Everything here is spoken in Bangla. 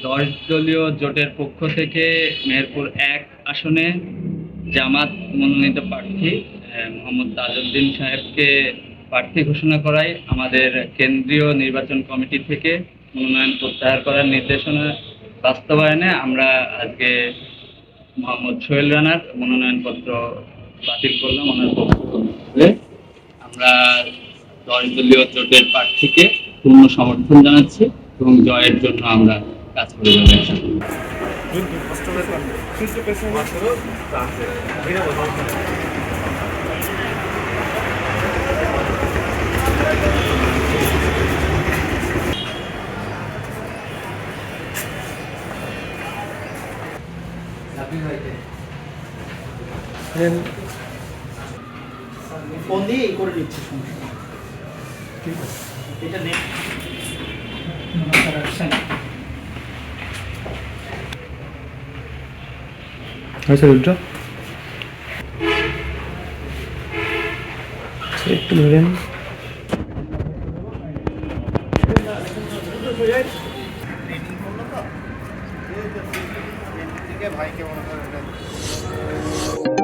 দশ দলীয় জোটের পক্ষ থেকে মেহেরপুর এক আসনে জামাত মনোনীত প্রার্থী মোহাম্মদ তাজউদ্দিন সাহেবকে প্রার্থী ঘোষণা করায় আমাদের কেন্দ্রীয় নির্বাচন কমিটি থেকে মনোনয়ন প্রত্যাহার করার নির্দেশনা বাস্তবায়নে আমরা আজকে মোহাম্মদ সোহেল রানার মনোনয়নপত্র বাতিল করলাম ওনার পক্ষে আমরা দশ দলীয় জোটের প্রার্থীকে পূর্ণ সমর্থন জানাচ্ছি এবং জয়ের জন্য আমরা কাজ করে যাব ইনশাআল্লাহ। ফোন দিয়ে এই করে দিচ্ছি সমস্যা নেই। এটা নে হয়েছে রুদ্র একটু ধরেন ভাইকে মনে করেন